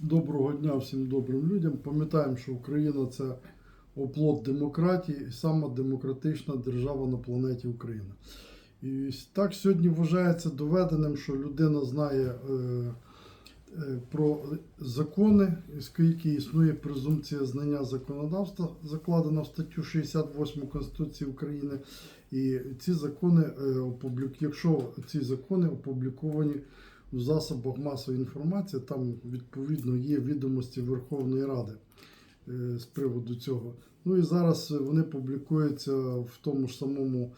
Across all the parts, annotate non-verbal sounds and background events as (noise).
Доброго дня всім добрим людям. Пам'ятаємо, що Україна це оплот демократії і сама демократична держава на планеті Україна. І так сьогодні вважається доведеним, що людина знає е, е, про закони, оскільки існує презумпція знання законодавства, закладена в статтю 68 Конституції України. І ці закони е, опублік... якщо ці закони опубліковані в засобах масової інформації, там відповідно є відомості Верховної Ради е, з приводу цього. Ну і зараз вони публікуються в тому ж самому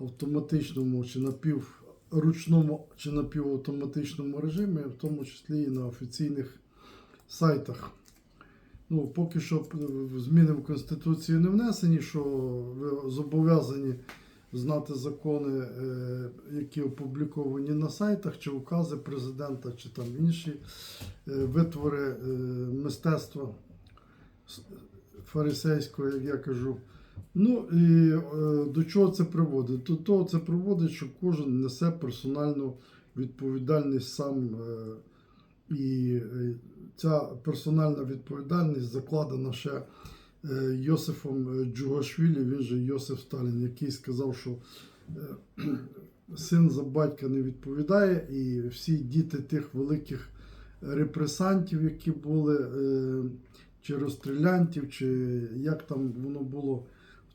автоматичному чи напівручному чи напівавтоматичному режимі, в тому числі і на офіційних сайтах. Ну, поки що е, зміни в Конституцію не внесені, що ви зобов'язані знати закони, е, які опубліковані на сайтах, чи укази президента, чи там інші е, витвори е, мистецтва фарисейського, як я кажу. Ну і до чого це приводить? До того це приводить, що кожен несе персональну відповідальність сам. І ця персональна відповідальність закладена ще Йосифом е, Джугашвілі, він же Йосиф Сталін, який сказав, що е, (clears throat) син за батька не відповідає, і всі діти тих великих репресантів, які були, е, чи розстрілянтів, чи як там воно було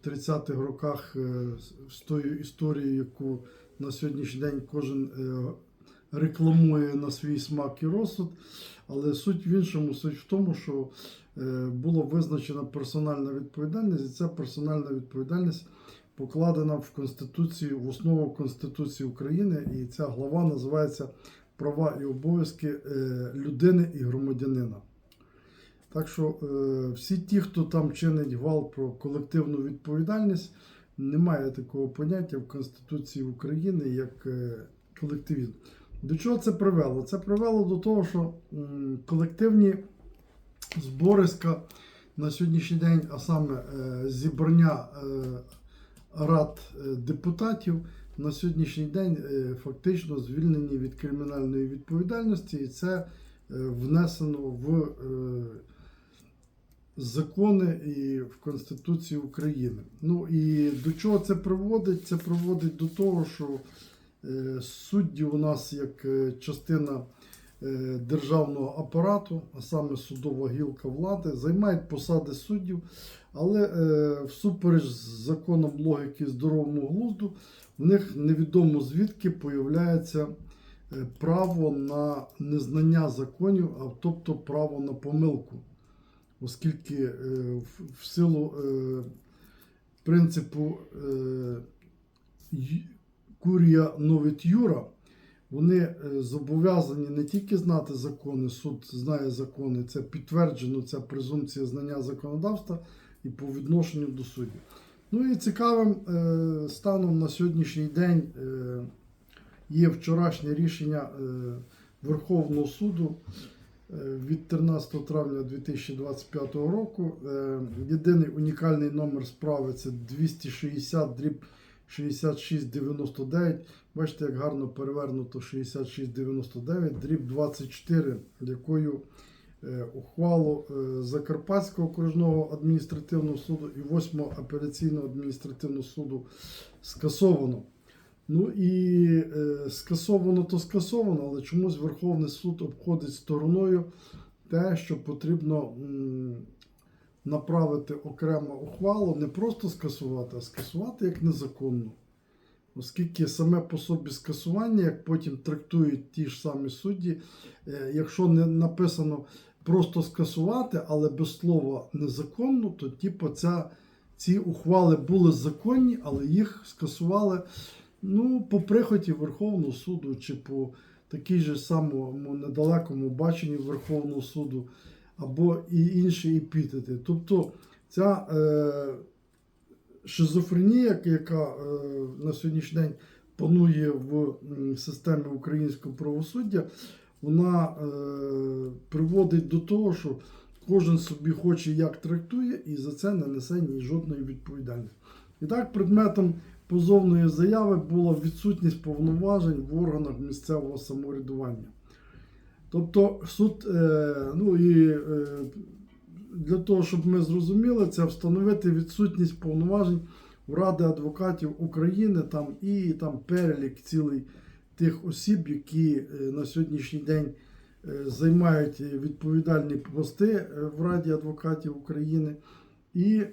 в 30-х роках е, з- тою історією, яку на сьогоднішній день кожен е, рекламує на свій смак і розсуд. Але суть в іншому, суть в тому, що е, була визначена персональна відповідальність, і ця персональна відповідальність покладена в Конституцію, в основу Конституції України, і ця глава називається Права і обов'язки е, людини і громадянина. Так що е, всі ті, хто там чинить гвалт про колективну відповідальність, немає такого поняття в Конституції України як колективізм. До чого це привело? Це привело до того, що колективні збориська на сьогоднішній день, а саме е, зібрання е, рад е, депутатів, на сьогоднішній день фактично звільнені від кримінальної відповідальності, і це внесено в закони і в Конституцію України. Ну і до чого це приводить? Це приводить до того, що судді у нас як частина державного апарату, а саме судова гілка влади, займають посади суддів, але е, всупереч з законом логіки здоровому глузду, в них невідомо звідки появляється е, право на незнання законів, а тобто право на помилку. Оскільки е, в, силу е, принципу е, курія новит юра, вони е, зобов'язані не тільки знати закони, суд знає закони, це підтверджено, ця презумпція знання законодавства і по відношенню до суддів. Ну і цікавим е, станом на сьогоднішній день е, є вчорашнє рішення Верховного суду від 13 травня 2025 року. Єдиний унікальний номер справи це 260 дріб 6699. Бачите, як гарно перевернуто 6699, дріб 24, якою е, ухвалу е, Закарпатського окружного адміністративного суду і 8 апеляційного адміністративного суду скасовано. Ну і е, скасовано то скасовано, але чомусь Верховний суд обходить стороною те, що потрібно направити окрему ухвалу, не просто скасувати, а скасувати як незаконну. Оскільки саме по собі скасування, як потім трактують ті ж самі судді, е, якщо не написано просто скасувати, але без слова незаконно, то типу ця, ці ухвали були законні, але їх скасували ну, по прихоті Верховного суду чи по такій же самому недалекому баченні Верховного суду, або і інші епітети. Тобто ця е, шизофренія, яка е, на сьогоднішній день панує в системі українського правосуддя, вона е, приводить до того, що кожен собі хоче як трактує, і за це не несе ні жодної відповідальності. І так, предметом позовної заяви була відсутність повноважень в органах місцевого самоврядування. Тобто суд, е, ну і е, для того, щоб ми зрозуміли, це встановити відсутність повноважень в Ради адвокатів України там і там перелік цілий тих осіб, які е, на сьогоднішній день займають відповідальні пости в Раді адвокатів України. І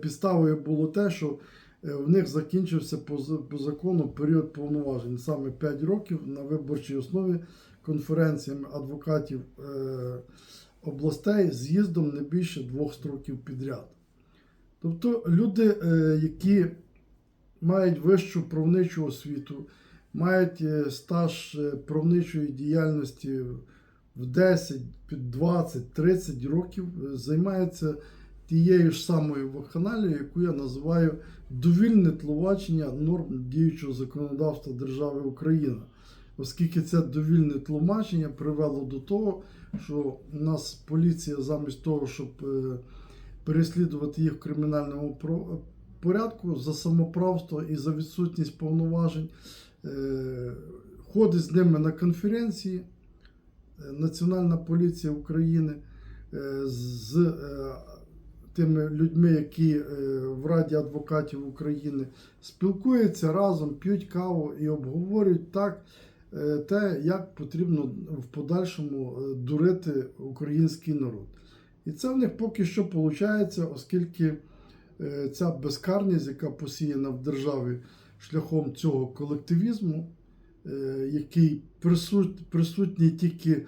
підставою було те, що в них закінчився по, закону період повноважень, саме 5 років на виборчій основі конференціями адвокатів е, областей з'їздом не більше двох строків підряд. Тобто люди, е, які мають вищу правничу освіту, мають е, стаж е, правничої діяльності в 10, під 20, 30 років, е, займаються тією ж самою вакханалією, яку я називаю довільне тлумачення норм діючого законодавства держави Україна. Оскільки це довільне тлумачення привело до того, що у нас поліція замість того, щоб е, переслідувати їх в кримінальному порядку за самоправство і за відсутність повноважень, е, ходить з ними на конференції. Е, Національна поліція України з тими людьми, які е, в Раді адвокатів України спілкуються разом, п'ють каву і обговорюють так е, те, як потрібно в подальшому е, дурити український народ. І це в них поки що виходить, оскільки ця безкарність, яка посіяна в державі шляхом цього колективізму, який присутній тільки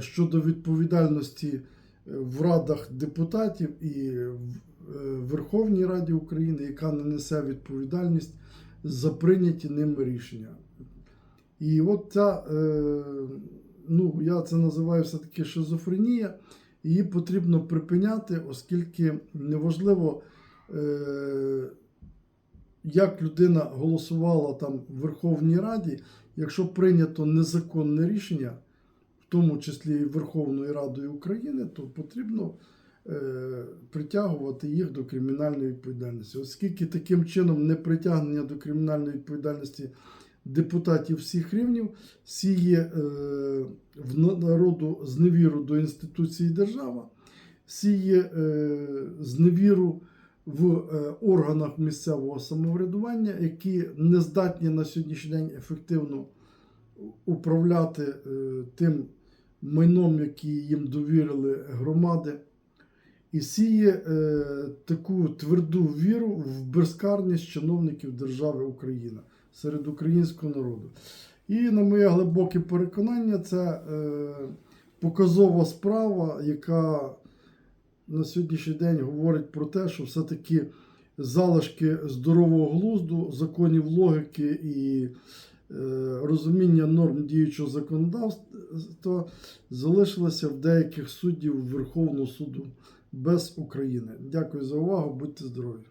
щодо відповідальності в радах депутатів і в е, Верховній Раді України, яка не несе відповідальність за прийняті ними рішення. І от ця, е, ну, я це називаю все-таки шизофренія, її потрібно припиняти, оскільки неважливо, е, як людина голосувала там в Верховній Раді, якщо прийнято незаконне рішення, в тому числі і Верховною Радою України, то потрібно е, притягувати їх до кримінальної відповідальності. Оскільки таким чином непритягнення до кримінальної відповідальності депутатів всіх рівнів сіє е, в народу зневіру до інституції держава, сіє е, зневіру в органах місцевого самоврядування, які не здатні на сьогоднішній день ефективно управляти тим майном, який їм довірили громади, і сіє е, таку тверду віру в безкарність чиновників держави Україна серед українського народу. І, на моє глибоке переконання, це е, показова справа, яка на сьогоднішній день говорить про те, що все-таки залишки здорового глузду, законів логіки і розуміння норм діючого законодавства залишилося в деяких суддів Верховного суду без України. Дякую за увагу, будьте здорові!